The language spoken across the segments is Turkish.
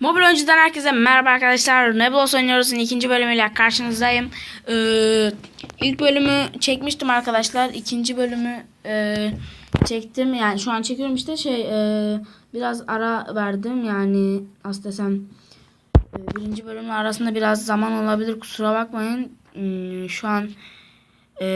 Mobil önceden herkese merhaba arkadaşlar. Nebulous oynuyoruz'un ikinci bölümüyle karşınızdayım. Ee, ilk bölümü çekmiştim arkadaşlar. İkinci bölümü e, çektim. Yani şu an çekiyorum işte şey e, biraz ara verdim. Yani nasıl desem e, birinci bölümle arasında biraz zaman olabilir. Kusura bakmayın. Hmm, şu an e,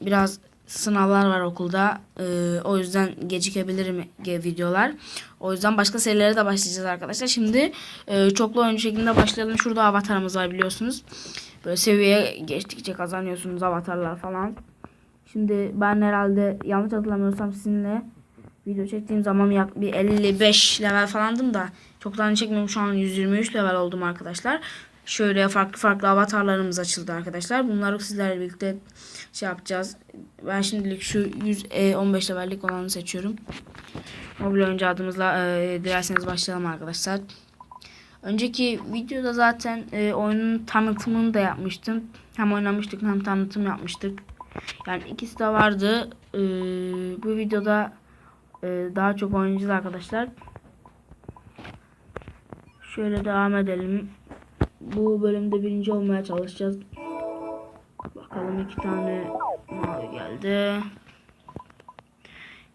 biraz sınavlar var okulda. Ee, o yüzden gecikebilirim ge- videolar. O yüzden başka serilere de başlayacağız arkadaşlar. Şimdi e, çoklu oyuncu şeklinde başlayalım. Şurada avatarımız var biliyorsunuz. Böyle seviye geçtikçe kazanıyorsunuz avatarlar falan. Şimdi ben herhalde yanlış hatırlamıyorsam sizinle video çektiğim zaman yak bir 55 level falandım da çoktan çekmiyorum şu an 123 level oldum arkadaşlar. Şöyle farklı farklı avatarlarımız açıldı arkadaşlar. Bunları sizlerle birlikte şey yapacağız. Ben şimdilik şu 115 levellik olanı seçiyorum. Mobil oyuncu adımızla e, dilerseniz başlayalım arkadaşlar. Önceki videoda zaten e, oyunun tanıtımını da yapmıştım. Hem oynamıştık hem tanıtım yapmıştık. Yani ikisi de vardı. E, bu videoda e, daha çok oynayacağız arkadaşlar. Şöyle devam edelim. Bu bölümde birinci olmaya çalışacağız. Bakalım iki tane mavi geldi.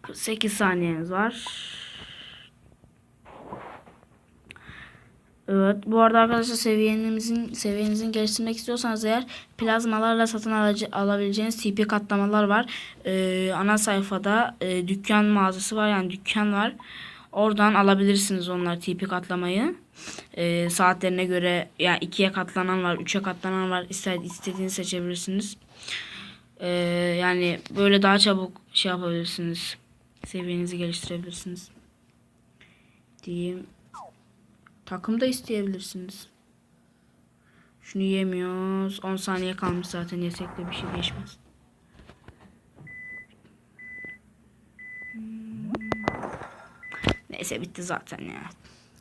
48 saniyeniz var. Evet bu arada arkadaşlar seviyenizin seviyenizin geliştirmek istiyorsanız eğer plazmalarla satın alıcı, alabileceğiniz TP katlamalar var. Ee, ana sayfada e, dükkan mağazası var yani dükkan var. Oradan alabilirsiniz onlar TP katlamayı. Ee, saatlerine göre yani ikiye katlanan var, üçe katlanan var. İster istediğinizi seçebilirsiniz. Ee, yani böyle daha çabuk şey yapabilirsiniz. Seviyenizi geliştirebilirsiniz. Diyeyim. Takım da isteyebilirsiniz. Şunu yemiyoruz. 10 saniye kalmış zaten yesek de bir şey değişmez. Hmm. Neyse bitti zaten ya.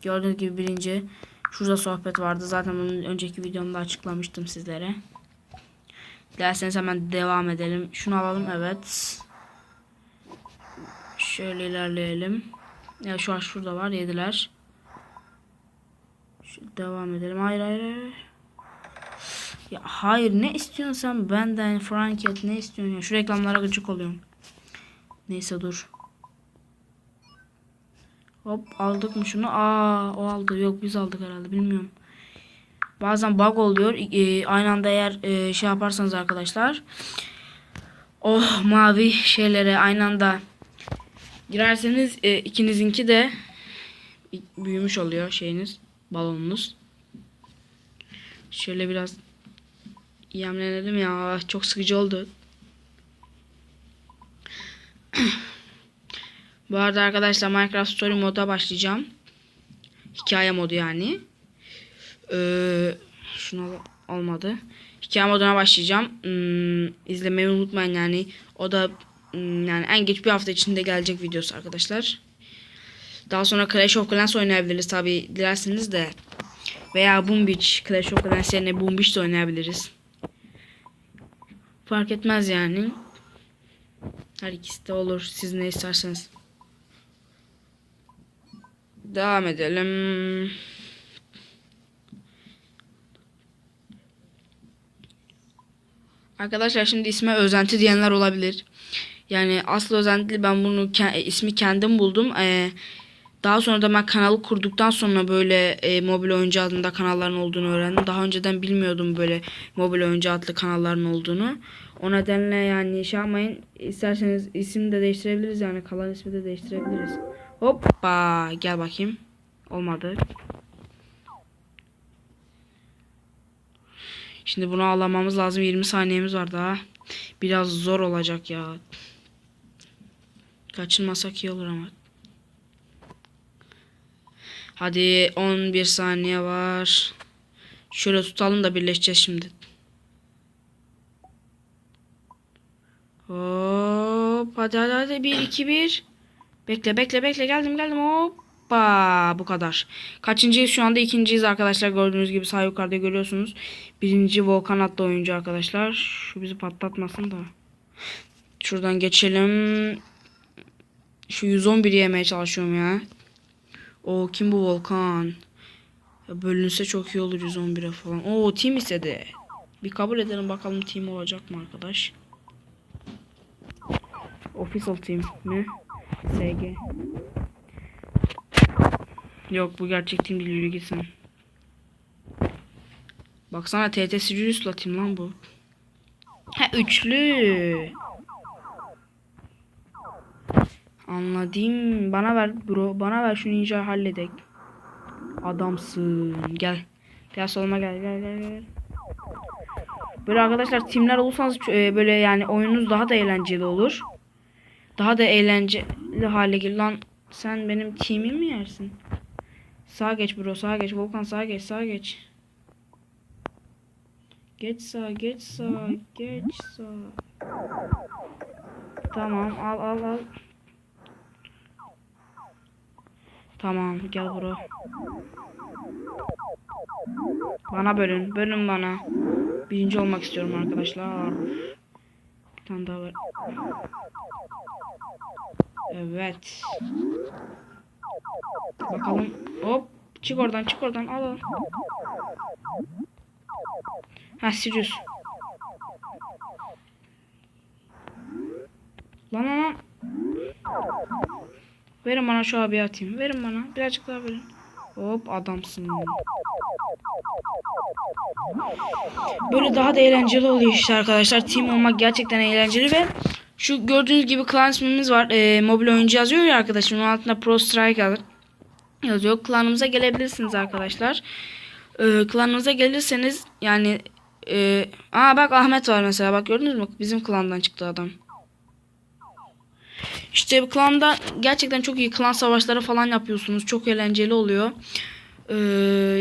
Gördüğünüz gibi birinci şurada sohbet vardı. Zaten bunun önceki videomda açıklamıştım sizlere. Dilerseniz hemen devam edelim. Şunu alalım evet. Şöyle ilerleyelim. Ya şu an şurada var yediler. Şu, devam edelim. Hayır hayır hayır. Ya hayır ne istiyorsun sen benden Franket ne istiyorsun ya? Şu reklamlara gıcık oluyorum. Neyse dur. Hop aldık mı şunu? Aa o aldı. Yok biz aldık herhalde bilmiyorum. Bazen bug oluyor. E, aynı anda eğer e, şey yaparsanız arkadaşlar. Oh mavi şeylere aynı anda girerseniz e, ikinizinki de büyümüş oluyor şeyiniz. Balonunuz. Şöyle biraz yemlenelim ya. Çok sıkıcı oldu. Bu arada arkadaşlar Minecraft Story moda başlayacağım. Hikaye modu yani. Ee, şunu olmadı. Hikaye moduna başlayacağım. Hmm, izlemeyi unutmayın yani. O da hmm, yani en geç bir hafta içinde gelecek videosu arkadaşlar. Daha sonra Clash of Clans oynayabiliriz tabi dilerseniz de. Veya Boom Beach. Clash of Clans yerine Boom Beach de oynayabiliriz. Fark etmez yani. Her ikisi de olur. Siz ne isterseniz. Devam edelim. Arkadaşlar şimdi isme özenti diyenler olabilir. Yani aslı özenti ben bunu ke ismi kendim buldum. Ee, daha sonra da ben kanalı kurduktan sonra böyle e, mobil oyuncu adında kanalların olduğunu öğrendim. Daha önceden bilmiyordum böyle mobil oyuncu adlı kanalların olduğunu. O nedenle yani şey yapmayın. İsterseniz isim de değiştirebiliriz yani kalan ismi de değiştirebiliriz. Hoppa gel bakayım. Olmadı. Şimdi bunu alamamız lazım. 20 saniyemiz var daha. Biraz zor olacak ya. Kaçınmasak iyi olur ama. Hadi 11 saniye var. Şöyle tutalım da birleşeceğiz şimdi. Hop hadi hadi hadi 1 2 1. Bekle bekle bekle geldim geldim hoppa bu kadar. Kaçıncıyız şu anda ikinciyiz arkadaşlar gördüğünüz gibi sağ yukarıda görüyorsunuz. Birinci Volkan adlı oyuncu arkadaşlar. Şu bizi patlatmasın da. Şuradan geçelim. Şu 111 yemeye çalışıyorum ya. O kim bu Volkan? Ya bölünse çok iyi olur 111'e falan. Oo team istedi. Bir kabul edelim bakalım team olacak mı arkadaş? Official team mi? SG. Yok bu gerçek team değil yürü gitsin. Baksana TT Sirius'la team lan bu. Ha üçlü. Anladım. Bana ver bro. Bana ver şu ninja halledek. Adamsın. Gel. Gel soluma gel gel gel gel. Böyle arkadaşlar timler olursanız e, böyle yani oyununuz daha da eğlenceli olur. Daha da eğlenceli hale gelir. Lan sen benim timimi mi yersin? Sağa geç bro sağa geç. Volkan sağa geç sağa geç. Geç sağa geç sağa geç sağa. Tamam al al al. Tamam gel bro. Bana bölün. Bölün bana. Birinci olmak istiyorum arkadaşlar. Bir tane daha var. Evet. Bakalım. Hop. Çık oradan çık oradan al al. Ha Sirius. Lan lan. Verin bana şu abi atayım. Verin bana. Birazcık daha verin. Hop adamsın. Böyle daha da eğlenceli oluyor işte arkadaşlar. Team olmak gerçekten eğlenceli ve şu gördüğünüz gibi klan var. Ee, mobil oyuncu yazıyor ya arkadaşlar. Onun altında Pro Striker yazıyor. Klanımıza gelebilirsiniz arkadaşlar. Ee, klanımıza gelirseniz yani e, aa bak Ahmet var mesela. Bak gördünüz mü? Bizim klandan çıktı adam. İşte bu klanda gerçekten çok iyi klan savaşları falan yapıyorsunuz. Çok eğlenceli oluyor. Ee,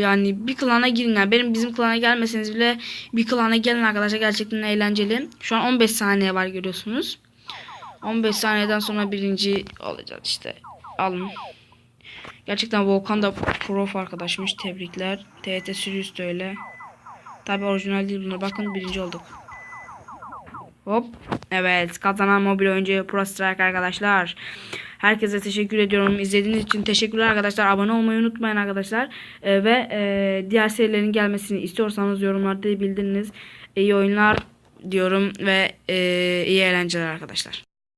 yani bir klana girin. Yani benim bizim klana gelmeseniz bile bir klana gelin arkadaşlar. Gerçekten eğlenceli. Şu an 15 saniye var görüyorsunuz. 15 saniyeden sonra birinci olacağız işte. Alın. Gerçekten Volkan da prof arkadaşmış. Tebrikler. TT Sirius öyle. Tabi orijinal değil bunlar. Bakın birinci olduk. Hop. Evet kazanan mobil oyuncu Pro Strike arkadaşlar. Herkese teşekkür ediyorum. İzlediğiniz için teşekkürler arkadaşlar. Abone olmayı unutmayın arkadaşlar. Ee, ve e, diğer serilerin gelmesini istiyorsanız yorumlarda bildiriniz. İyi oyunlar diyorum ve e, iyi eğlenceler arkadaşlar.